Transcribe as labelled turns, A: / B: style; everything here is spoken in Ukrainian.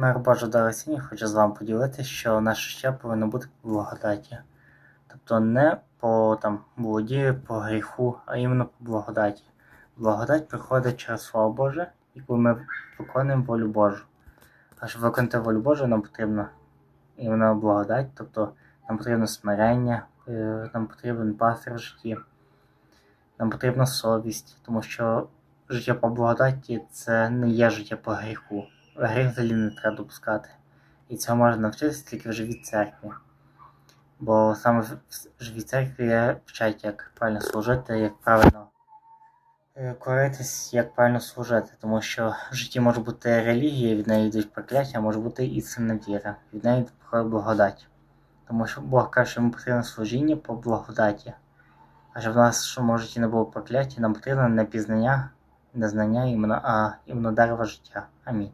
A: Божа дорогий сьогодні хочу з вами поділитися, що наше життя повинно бути благодаті. Тобто не по там, блуді, по гріху, а іменно по благодаті. Благодать приходить через Слово Боже, і коли ми виконуємо волю Божу. А щоб виконати волю Божу, нам потрібно іменно благодать, тобто нам потрібно смирення, е, нам потрібен пастир в житті, нам потрібна совість, тому що життя по благодаті це не є життя по гріху. Гріх взагалі не треба допускати. І цього можна навчитися тільки в живій церкві. Бо саме в живій церкві вчать, як правильно служити, як правильно е, коритись, як правильно служити. Тому що в житті може бути релігія, від неї йдуть прокляття, а може бути істинна віра, від неї приходить благодать. Тому що Бог каже, що йому потрібно служіння по благодаті. А щоб в нас що може житті не було прокляття, нам потрібно не пізнання, не знання а іменно дерево життя. Амінь.